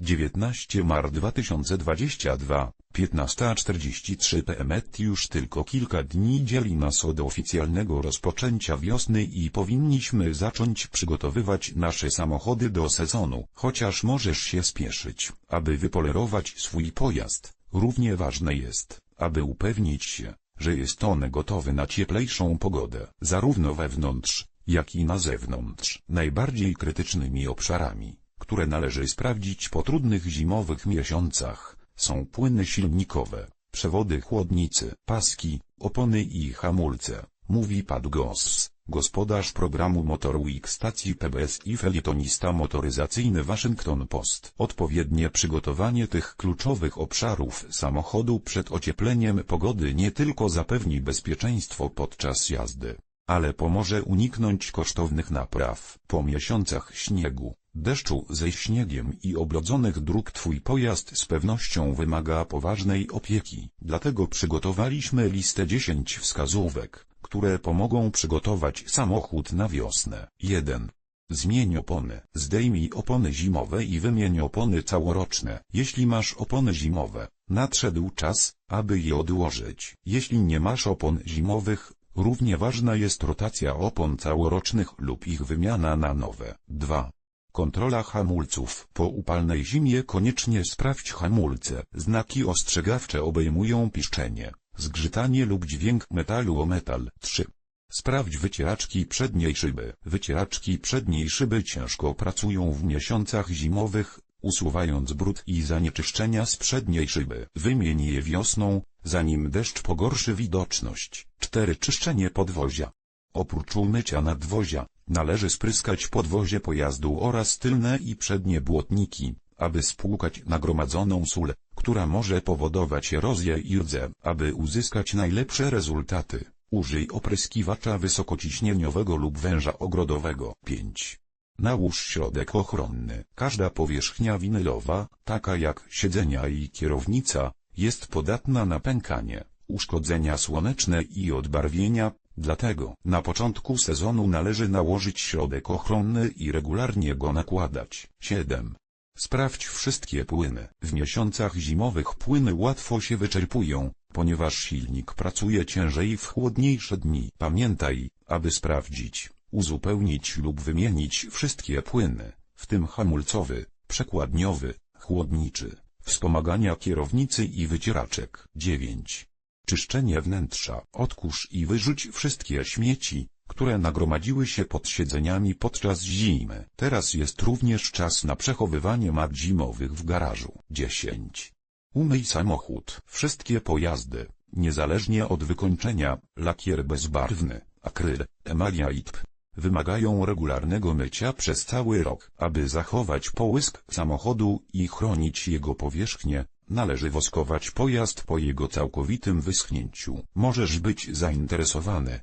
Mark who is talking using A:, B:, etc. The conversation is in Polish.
A: 19 mar 2022, 15.43 pm. Już tylko kilka dni dzieli nas od oficjalnego rozpoczęcia wiosny i powinniśmy zacząć przygotowywać nasze samochody do sezonu. Chociaż możesz się spieszyć, aby wypolerować swój pojazd, równie ważne jest, aby upewnić się, że jest on gotowy na cieplejszą pogodę, zarówno wewnątrz, jak i na zewnątrz. Najbardziej krytycznymi obszarami które należy sprawdzić po trudnych zimowych miesiącach, są płyny silnikowe, przewody chłodnicy, paski, opony i hamulce, mówi Pat Goss, gospodarz programu Motor Week stacji PBS i felietonista motoryzacyjny Waszyngton Post. Odpowiednie przygotowanie tych kluczowych obszarów samochodu przed ociepleniem pogody nie tylko zapewni bezpieczeństwo podczas jazdy, ale pomoże uniknąć kosztownych napraw. Po miesiącach śniegu, deszczu ze śniegiem i oblodzonych dróg Twój pojazd z pewnością wymaga poważnej opieki. Dlatego przygotowaliśmy listę 10 wskazówek, które pomogą przygotować samochód na wiosnę. 1. Zmień opony. Zdejmij opony zimowe i wymień opony całoroczne. Jeśli masz opony zimowe, nadszedł czas, aby je odłożyć. Jeśli nie masz opon zimowych, równie ważna jest rotacja opon całorocznych lub ich wymiana na nowe. 2. Kontrola hamulców. Po upalnej zimie koniecznie sprawdź hamulce. Znaki ostrzegawcze obejmują piszczenie, zgrzytanie lub dźwięk metalu o metal. 3. Sprawdź wycieraczki przedniej szyby. Wycieraczki przedniej szyby ciężko pracują w miesiącach zimowych, usuwając brud i zanieczyszczenia z przedniej szyby. Wymień je wiosną, zanim deszcz pogorszy widoczność. 4. Czyszczenie podwozia. Oprócz umycia nadwozia, należy spryskać podwozie pojazdu oraz tylne i przednie błotniki, aby spłukać nagromadzoną sól, która może powodować erozję i rdzę. Aby uzyskać najlepsze rezultaty, użyj opryskiwacza wysokociśnieniowego lub węża ogrodowego. 5. Nałóż środek ochronny. Każda powierzchnia winylowa, taka jak siedzenia i kierownica, jest podatna na pękanie, uszkodzenia słoneczne i odbarwienia, Dlatego na początku sezonu należy nałożyć środek ochronny i regularnie go nakładać. 7. Sprawdź wszystkie płyny. W miesiącach zimowych płyny łatwo się wyczerpują, ponieważ silnik pracuje ciężej w chłodniejsze dni. Pamiętaj, aby sprawdzić, uzupełnić lub wymienić wszystkie płyny, w tym hamulcowy, przekładniowy, chłodniczy, wspomagania kierownicy i wycieraczek. 9. Czyszczenie wnętrza. Odkurz i wyrzuć wszystkie śmieci, które nagromadziły się pod siedzeniami podczas zimy. Teraz jest również czas na przechowywanie mat zimowych w garażu. 10. Umyj samochód. Wszystkie pojazdy, niezależnie od wykończenia, lakier bezbarwny, akryl, emalia i tp, wymagają regularnego mycia przez cały rok. Aby zachować połysk samochodu i chronić jego powierzchnię, Należy woskować pojazd po jego całkowitym wyschnięciu. Możesz być zainteresowany,